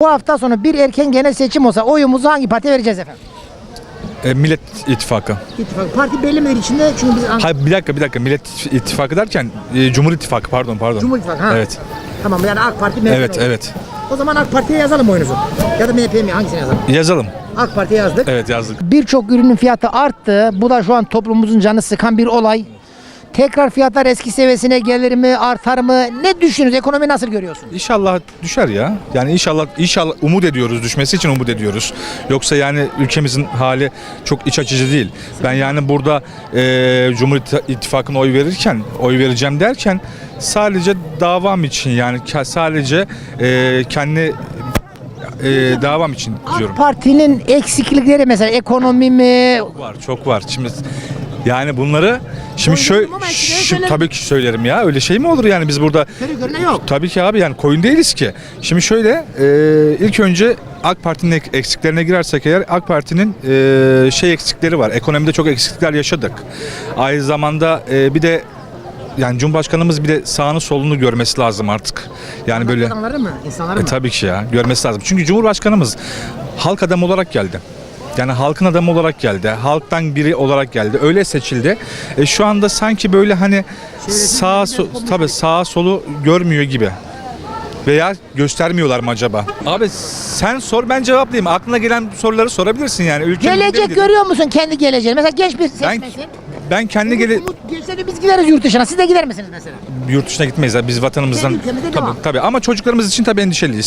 Bu hafta sonu bir erken genel seçim olsa oyumuzu hangi partiye vereceğiz efendim? E, Millet İttifakı. İttifak. Parti belli içinde? Çünkü biz Hayır bir dakika bir dakika Millet İttifakı derken e, Cumhur İttifakı pardon pardon. Cumhur İttifakı, ha. Evet. Tamam yani AK Parti MHP. Evet evet. O zaman AK Parti'ye yazalım oyunuzu. Ya da MHP mi hangisine yazalım? Yazalım. AK Parti'ye yazdık. Evet yazdık. Birçok ürünün fiyatı arttı. Bu da şu an toplumumuzun canı sıkan bir olay. Tekrar fiyatlar eski seviyesine gelir mi, artar mı? Ne düşünüyorsun? Ekonomi nasıl görüyorsun? İnşallah düşer ya. Yani inşallah inşallah umut ediyoruz düşmesi için umut ediyoruz. Yoksa yani ülkemizin hali çok iç açıcı değil. Ben yani burada e, Cumhur İtti- İttifakı'na oy verirken, oy vereceğim derken sadece davam için yani sadece e, kendi e, davam için diyorum. AK Parti'nin eksiklikleri mesela ekonomi mi? Var, çok var. Şimdi yani bunları şimdi şöyle söyle. tabii ki söylerim ya. Öyle şey mi olur yani biz burada yok. Tabii ki abi yani koyun değiliz ki. Şimdi şöyle e, ilk önce AK Parti'nin ek- eksiklerine girersek eğer AK Parti'nin e, şey eksikleri var. Ekonomide çok eksiklikler yaşadık. Aynı zamanda e, bir de yani Cumhurbaşkanımız bir de sağını solunu görmesi lazım artık. Yani böyle Adamları mı? İnsanları e, mı? tabii ki ya görmesi lazım. Çünkü Cumhurbaşkanımız halk adamı olarak geldi. Yani halkın adamı olarak geldi. Halktan biri olarak geldi. Öyle seçildi. E, şu anda sanki böyle hani sağ so- tabii sağa solu görmüyor gibi. Veya göstermiyorlar mı acaba? Abi sen sor ben cevaplayayım. Aklına gelen soruları sorabilirsin yani. Ülkenin Gelecek gündemi görüyor musun kendi geleceğini? Mesela genç bir Ben seçmensin. ben kendi gele Umut biz gideriz yurt dışına. Siz de gider misiniz mesela? yurt dışına gitmeyiz. Biz vatanımızdan Kendi ülkemizde tabii devam. tabii ama çocuklarımız için tabii endişeliyiz.